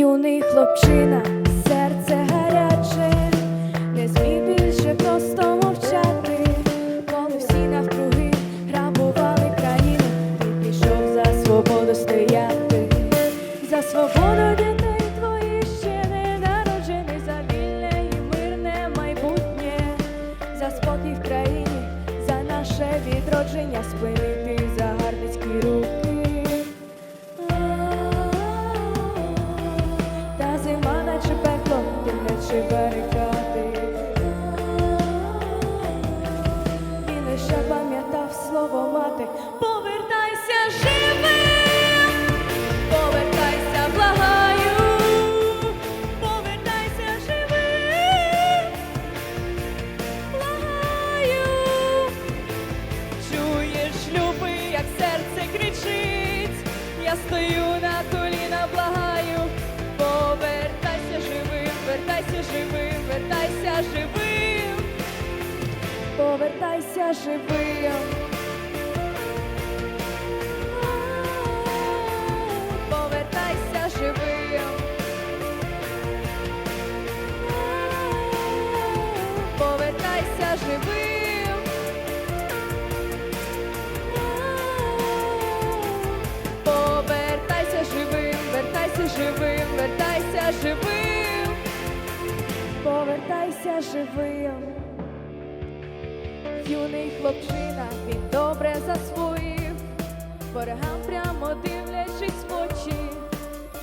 Юний хлопчина, серце гаряче, не зміг більше просто мовчати, коли всі навкруги грабували країну, ти пішов за свободу стояти, за свободу дітей твоїх ще не народжених, за вільне і мирне майбутнє, за спокій в країні, за наше відродження, спинити я стою на коліна, благаю, повертайся живим, вертайся живим, вертайся живим, повертайся живим. Живим, повертайся живим. Юний хлопчина, він добре засвоїв, ворогам прямо дивлячись в очі,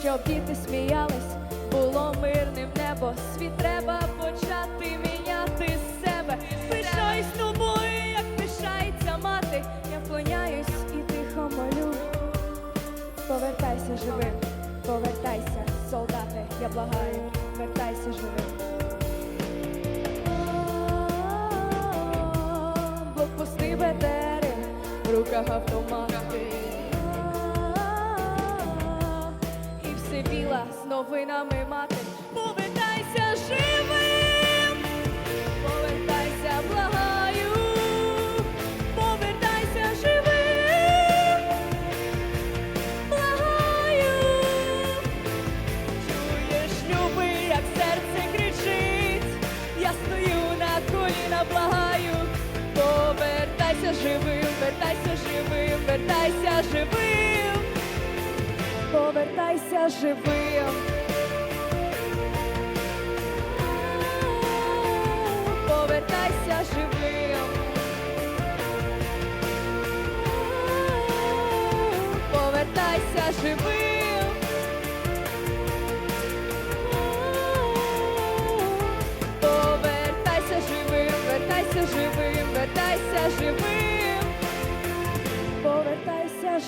щоб діти сміялись, було мирним небо, світ треба почати міняти з себе. Пишаюсь тобою, як пишається мати, я вклоняюсь і тихо молю. Повертайся живим, повертайся, солдати, я благаю, вертайся живим. Блокпости ветери, в руках автомати. І все біла з новинами мати. Живим, вертайся живим, повертайся живим.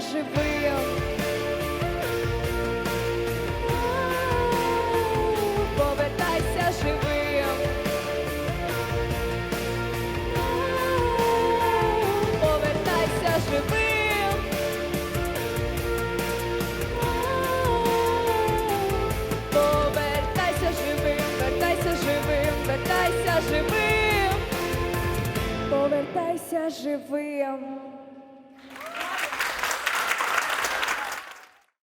живим. Повертайся живим. Повертайся живим. Повертайся живим, вертайся живим, вертайся живим. Повертайся живим.